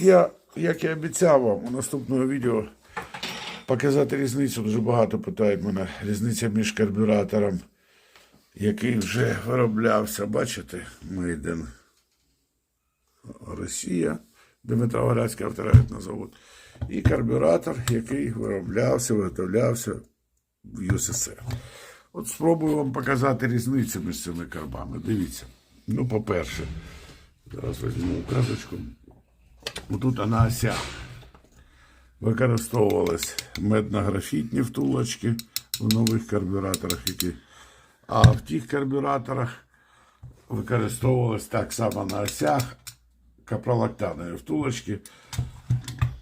я, як і обіцяв вам у наступному відео, показати різницю. Дуже багато питають мене. Різниця між карбюратором, який вже вироблявся, бачите, Мейден Росія, Дмитроградський авторитетний завод, і карбюратор, який вироблявся, виготовлявся в ЮССР. От спробую вам показати різницю між цими карбами. Дивіться. Ну, по-перше, зараз візьму указочку. Отут на осях використовувались медно-графітні втулочки в нових карбюраторах, які. А в тих карбюраторах використовувалось так само на осях капролактанові втулочки.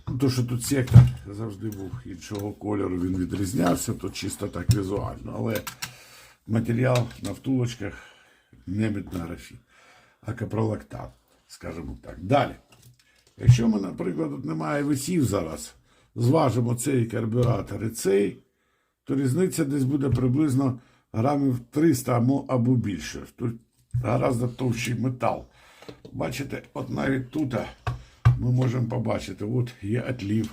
Ну, То, що тут сектор завжди був іншого кольору, він відрізнявся, то чисто так візуально. Але матеріал на втулочках не метнографі, а капролактан, скажімо так. Далі. Якщо ми, наприклад, немає висів зараз, зважимо цей карбюратор і цей, то різниця десь буде приблизно грамів 300 або- більше. Тут гораздо товщий метал. Бачите, от навіть тут ми можемо побачити, от є отлів,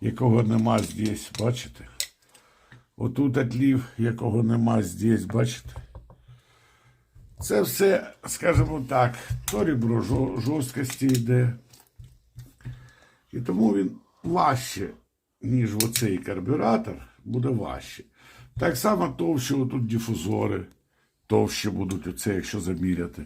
якого нема здесь, бачите? Отут отлів, якого нема здесь, бачите? Це все, скажімо так, то ребро жорсткості йде. І тому він важче, ніж оцей карбюратор, буде важче. Так само товще отут дифузори, товще будуть оце, якщо заміряти.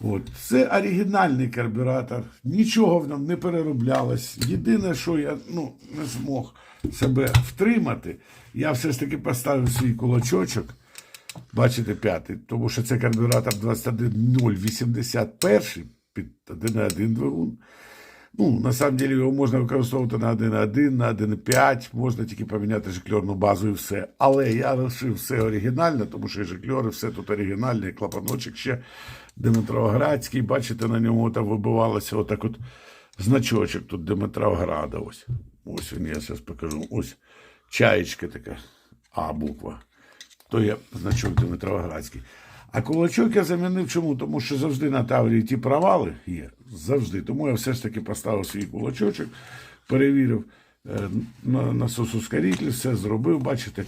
От. Це оригінальний карбюратор. Нічого в ньому не перероблялось. Єдине, що я ну, не змог себе втримати, я все ж таки поставив свій кулачочок. Бачите, п'ятий, тому що це карбюратор 21081 під 1.1 двигун. Ну, на самом деле його можна використовувати на 1.1, на 1.5, можна тільки поміняти жикльорну базу і все. Але я лишив все оригінальне, тому що і жикльори, все тут оригінальне, і клапаночок ще Дмитроградський. Бачите, на ньому там вибивалося отак от значочок тут Дмитрограда. Ось. Ось він, я зараз покажу. Ось чаєчка така, А буква. То є значок Дмитроградський. А кулачок я замінив чому? Тому що завжди на таврії ті провали є. Завжди. Тому я все ж таки поставив свій кулачочок, перевірив е, на насосускоритель, все зробив. Бачите,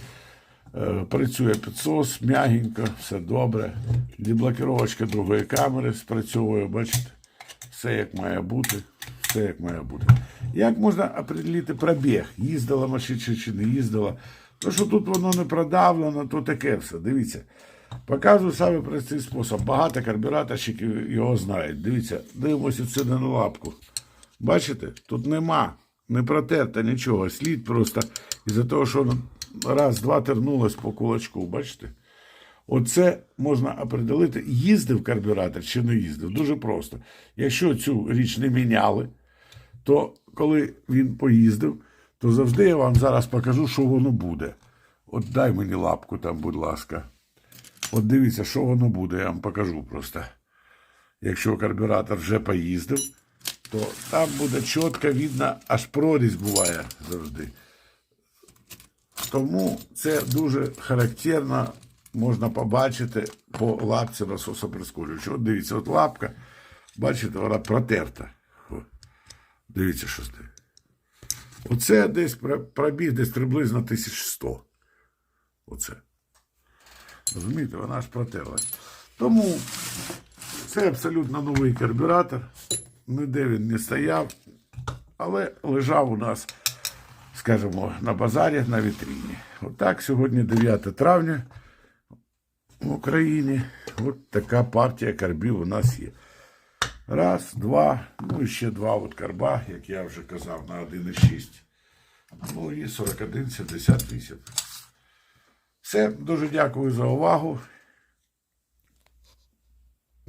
е, працює підсос, м'ягенько, все добре. Деблокировочка другої камери спрацьовує, бачите, все як має бути. Все як має бути. Як можна определити пробіг? Їздила машина чи не їздила? То, що тут воно не продавлено, то таке все. Дивіться. Показую саме простий спосіб. Багато карбюраторщиків його знають. Дивіться, дивимося сюди на лапку. Бачите? Тут нема, не протерта нічого. Слід просто із-за того, що воно раз, два тернулось по кулачку. Бачите? Оце можна определити, їздив карбюратор чи не їздив. Дуже просто. Якщо цю річ не міняли, то коли він поїздив, то завжди я вам зараз покажу, що воно буде. От дай мені лапку там, будь ласка. От дивіться, що воно буде, я вам покажу просто. Якщо карбюратор вже поїздив, то там буде чітко видно, аж прорізь буває завжди. Тому це дуже характерно можна побачити по лапці насосоприскорювача. От дивіться, от лапка, бачите, вона протерта. О, Дивіться, що нею. Оце десь пробіг десь приблизно 1100. Оце. Розумієте, вона ж протерлась. Тому це абсолютно новий карбюратор. Ніде він не стояв, але лежав у нас, скажімо, на базарі на вітріні. Отак, сьогодні 9 травня в Україні. От така партія карбів у нас є. Раз, два, ну і ще два от карба, як я вже казав, на 1,6. Ну і 41,78. Все, дуже дякую за увагу